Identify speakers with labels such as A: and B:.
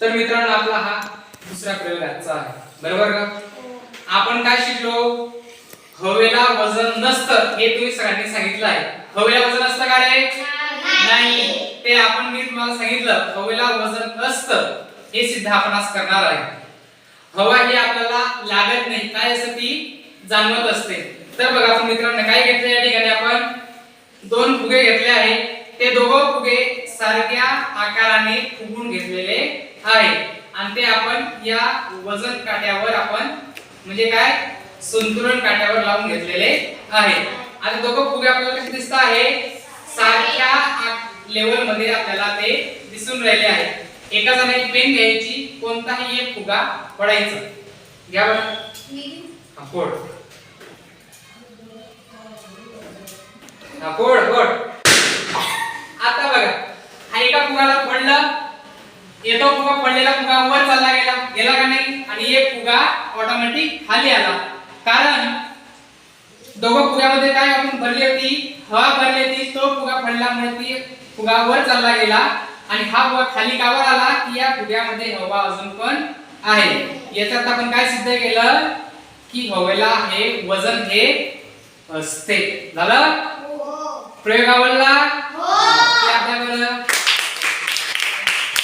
A: तर मित्रांनो आपला हा दुसरा प्रयोग आजचा आहे. बरोबर का? आपण काय शिकलो? हवेला वजन नसतं. हे तुम्ही सगळ्यांनी सांगितलं आहे. हवेला वजन असतं का रे? नाही. ते आपण मी तुम्हाला सांगितलं हवेला वजन असतं. हे सिद्ध आपण आज करणार आहे. हवा ही आपल्याला लागत नाही. काय असं ती? जाणवत असते. तर बघा आपण मित्रांनो काय घेतलं या ठिकाणी आपण? दोन फुगे घेतले आहे ते दोघं फुगे सारख्या आकाराने फुगून घेतलेले आहे. आणि ते आपण या वजन काट्यावर आपण म्हणजे काय? संतुलन काट्यावर लावून घेतलेले आहे. आणि दोघं फुगे आपल्याला कसे दिसत आहे. सारख्या लेवलमध्ये आपल्याला ते दिसून राहिले आहे. एका जणांनी पेन घ्यायची कोणताही एक फुगा पडायचा. घ्या बरं. कोड कोड कोड आता बघा. हा एका फुगाला पडलं येतो फुगा पडलेला फुगा वर चालला गेला गेला का नाही? आणि एक फुगा ऑटोमॅटिक खाली आला. कारण दोघं फुग्यामध्ये काय आपण भरली होती? हवा भरली होती तो फुगा पडल्यामुळे ती फुगा वर चालला गेला. आणि हा फुगा खाली कावर आला? की या फुग्यामध्ये हवा अजून पण आहे. याच्यात आपण काय सिद्ध केलं? की हवेला हे वजन हे असते. झालं? प्रयोग आवडला